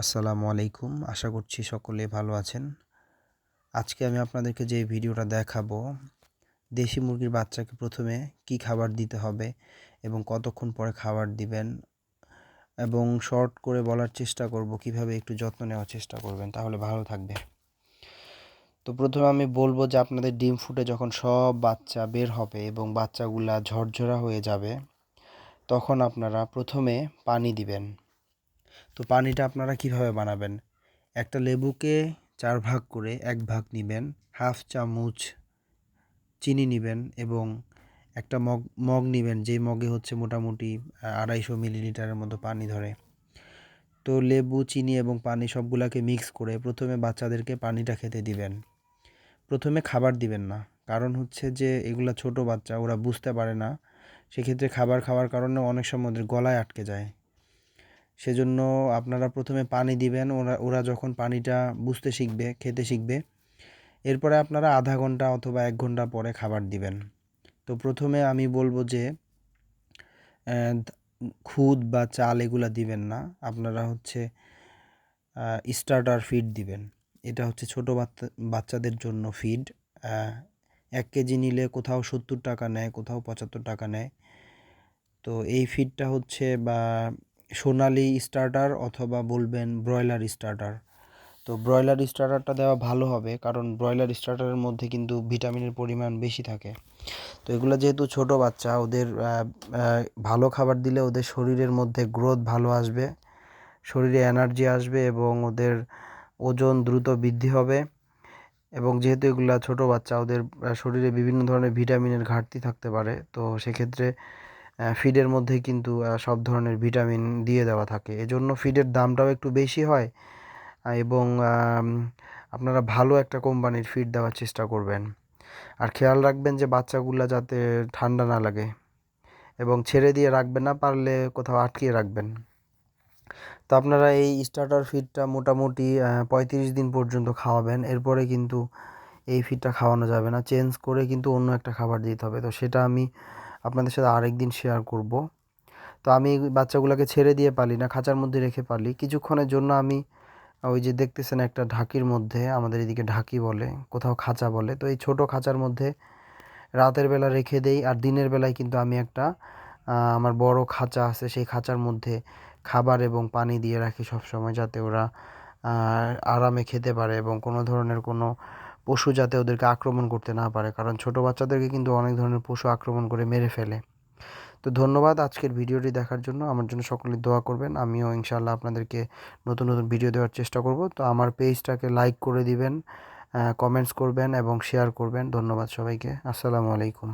আসসালামু আলাইকুম। আশা করছি সকলে ভালো আছেন। আজকে আমি আপনাদেরকে যে ভিডিওটা দেখাবো, দেশি মুরগির বাচ্চাকে প্রথমে কি খাবার দিতে হবে এবং কতক্ষণ পরে খাবার দিবেন এবং শর্ট করে বলার চেষ্টা করব, কীভাবে একটু যত্ন নেওয়ার চেষ্টা করবেন, তাহলে ভালো থাকবে। তো প্রথমে আমি বলব যে আপনাদের ডিম ফুটে যখন সব বাচ্চা বের হবে এবং বাচ্চাগুলা ঝরঝরা হয়ে যাবে, তখন আপনারা প্রথমে পানি দিবেন। তো পানিটা আপনারা কীভাবে বানাবেন? একটা লেবুকে চার ভাগ করে এক ভাগ নেবেন, হাফ চামচ চিনি নেবেন এবং একটা মগ মগ নেবেন, যেই মগে হচ্ছে মোটামুটি আড়াইশো মিলিলিটারের মতো পানি ধরে। তো লেবু, চিনি এবং পানি সবগুলাকে মিক্স করে প্রথমে বাচ্চাদেরকে পানিটা খেতে দিবেন। প্রথমে খাবার দিবেন না, কারণ হচ্ছে যে এগুলো ছোট বাচ্চা, ওরা বুঝতে পারে না। সেক্ষেত্রে খাবার খাওয়ার কারণে অনেক সময় ওদের গলায় আটকে যায়। সেজন্য আপনারা প্রথমে পানি দিবেন, ওরা ওরা যখন পানিটা বুঝতে শিখবে, খেতে শিখবে, এরপরে আপনারা আধা ঘণ্টা অথবা এক ঘণ্টা পরে খাবার দিবেন। তো প্রথমে আমি বলব যে খুদ বা চাল এগুলা দিবেন না, আপনারা হচ্ছে স্টার্টার ফিড দিবেন। এটা হচ্ছে ছোটো বাচ্চা, বাচ্চাদের জন্য ফিড এক কেজি নিলে কোথাও সত্তর টাকা নেয়, কোথাও পঁচাত্তর টাকা নেয়। তো এই ফিডটা হচ্ছে বা সোনালি স্টার্টার অথবা বলবেন ব্রয়লার স্টার্টার তো ব্রয়লার স্টার্টারটা দেওয়া ভালো হবে কারণ ব্রয়লার স্টার্টারের মধ্যে কিন্তু ভিটামিনের পরিমাণ বেশি থাকে। তো এগুলো যেহেতু ছোট বাচ্চা, ওদের ভালো খাবার দিলে ওদের শরীরের মধ্যে গ্রোথ ভালো আসবে, শরীরে এনার্জি আসবে এবং ওদের ওজন দ্রুত বৃদ্ধি হবে। এবং যেহেতু এগুলো ছোট বাচ্চা, ওদের শরীরে বিভিন্ন ধরনের ভিটামিনের ঘাটতি থাকতে পারে, তো সেক্ষেত্রে ফিডের মধ্যে কিন্তু সব ধরনের ভিটামিন দিয়ে দেওয়া থাকে। এজন্য ফিডের দামটাও একটু বেশি হয় এবং আপনারা ভালো একটা কোম্পানির ফিড দেওয়ার চেষ্টা করবেন। আর খেয়াল রাখবেন যে বাচ্চাগুলো যাতে ঠান্ডা না লাগে, এবং ছেড়ে দিয়ে রাখবেন না, পারলে কোথাও আটকিয়ে রাখবেন। তো আপনারা এই স্টার্টার ফিডটা মোটামুটি পঁয়ত্রিশ দিন পর্যন্ত খাওয়াবেন, এরপরে কিন্তু এই ফিডটা খাওয়ানো যাবে না। চেঞ্জ করে কিন্তু অন্য একটা খাবার দিতে হবে। তো সেটা আমি আপনাদের সাথে আরেক দিন শেয়ার করব। তো আমি বাচ্চাগুলোকে ছেড়ে দিয়ে পালি না, খাঁচার মধ্যে রেখে পালি। কিছুক্ষণের জন্য আমি ওই যে দেখতেছেন একটা ঢাকির মধ্যে, আমাদের এদিকে ঢাকি বলে, কোথাও খাঁচা বলে। তো এই ছোট খাঁচার মধ্যে রাতের বেলা রেখে দেই, আর দিনের বেলায় কিন্তু আমি একটা আমার বড় খাঁচা আছে, সেই খাঁচার মধ্যে খাবার এবং পানি দিয়ে রাখি সব সময় যাতে ওরা আরামে খেতে পারে এবং কোনো ধরনের কোনো পশু যাতে ওদেরকে আক্রমণ করতে না পারে, কারণ ছোট বাচ্চাদেরকে কিন্তু অনেক ধরনের পশু আক্রমণ করে মেরে ফেলে। তো ধন্যবাদ আজকের ভিডিওটি দেখার জন্য। আমার জন্য সকলে দোয়া করবেন। আমিও ইনশাল্লাহ আপনাদেরকে নতুন নতুন ভিডিও দেওয়ার চেষ্টা করব। তো আমার পেজটাকে লাইক করে দিবেন কমেন্টস করবেন এবং শেয়ার করবেন। ধন্যবাদ সবাইকে। আসসালামু আলাইকুম।